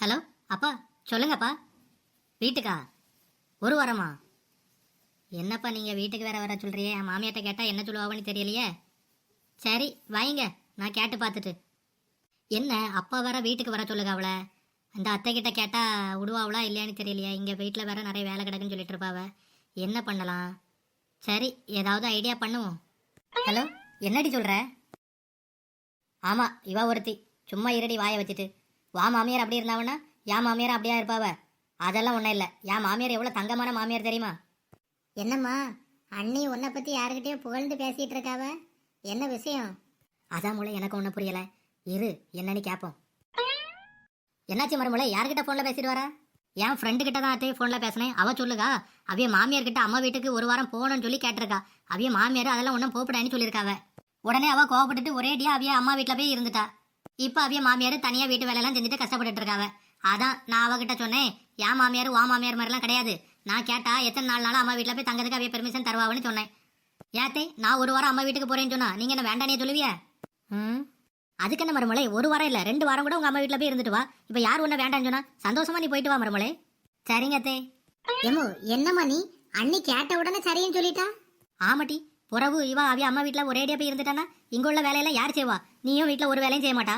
Hello அப்பா சொல்லுங்கப்பா. வீட்டுக்கா? ஒரு வாரமா? என்னப்பா நீங்கள் வீட்டுக்கு வேற வர சொல்கிறியே என் மாமியார்ட்ட கேட்டால் என்ன சொல்லுவாங்கன்னு தெரியலையே. சரி வாங்க நான் கேட்டு பார்த்துட்டு. என்ன அப்பா வேற வீட்டுக்கு வர சொல்லுங்க அவளை. அந்த அத்தை கிட்ட கேட்டால் விடுவாவளா இல்லையான்னு தெரியலையே. இங்கே வீட்டில் வேற நிறைய வேலை கிடக்குன்னு சொல்லிட்டு இருப்பாவ. என்ன பண்ணலாம்? சரி ஏதாவது ஐடியா பண்ணுவோம். ஹலோ என்னடி சொல்கிற ஆமாம் இவா ஒருத்தி. சும்மா இருடி வாயை வச்சுட்டு. வா மாமியார் அப்படி இருந்தாவனா என் மாமியார் அப்படியா இருப்பாவ? அதெல்லாம் ஒன்றும் இல்லை. என் மாமியார் எவ்வளோ தங்கமான மாமியார் தெரியுமா? என்னம்மா அண்ணி உன்னை பத்தி யாருக்கிட்டயும் புகழ்ந்து பேசிட்டு இருக்காவ? என்ன விஷயம்? அதான் மூளை எனக்கு ஒன்றும் புரியல. இரு என்னன்னு கேட்போம் என்னாச்சு மறுமலை யார்கிட்ட ஃபோனில் பேசிட்டு வரா? என் ஃப்ரெண்டு கிட்ட தான் அத்தையே ஃபோனில் பேசினேன். அவ சொல்லுகா அவிய மாமியார் கிட்ட அம்மா வீட்டுக்கு ஒரு வாரம் போகணும்னு சொல்லி கேட்டிருக்கா. அவிய மாமியார் அதெல்லாம் ஒன்றும் போப்படான்னு சொல்லியிருக்காவ. உடனே அவ கோவப்பட்டுட்டு ஒரேடியா அவிய அம்மா வீட்டில் போய் இருந்துட்டா. இப்போ அவிய மாமியார் தனியாக வீட்டு வேலையெல்லாம் செஞ்சுட்டு கஷ்டப்பட்டுட்டு இருக்காவ அதான் நான் அவகிட்ட சொன்னேன் என் மாமியார் வா மாமியார் மாதிரிலாம் கிடையாது. நான் கேட்டா எத்தனை நாள் நாளும் அம்மா வீட்டில் போய் தங்கறதுக்கு அவிய பெர்மிஷன் தருவான்னு சொன்னேன். ஏத்தே நான் ஒரு வாரம் அம்மா வீட்டுக்கு போறேன்னு சொன்னா நீங்க என்ன வேண்டானே சொல்லுவியா? ம். அதுக்கு என்ன மருமலை ஒரு வாரம் இல்ல ரெண்டு வாரம் கூட உங்க அம்மா வீட்ல போய் இருந்துட்டு வா. இப்ப யார் உன்ன வேண்டாம்னு சொன்னா சந்தோஷமா நீ போயிட்டு வா மருமலை சரிங்க அத்தே. எம்மோ என்னம்மா நீ? அண்ணி கேட்ட உடனே சரின்னு சொல்லிட்டா? ஆமாட்டி புறவு இவா அவிய அம்மா வீட்ல ஒரேடியா போய் இருந்துட்டானா? இங்க உள்ள வேலையெல்லாம் யார் செய்வா? நீயும் வீட்ல ஒரு வேலையும் செய்ய மாட்டா?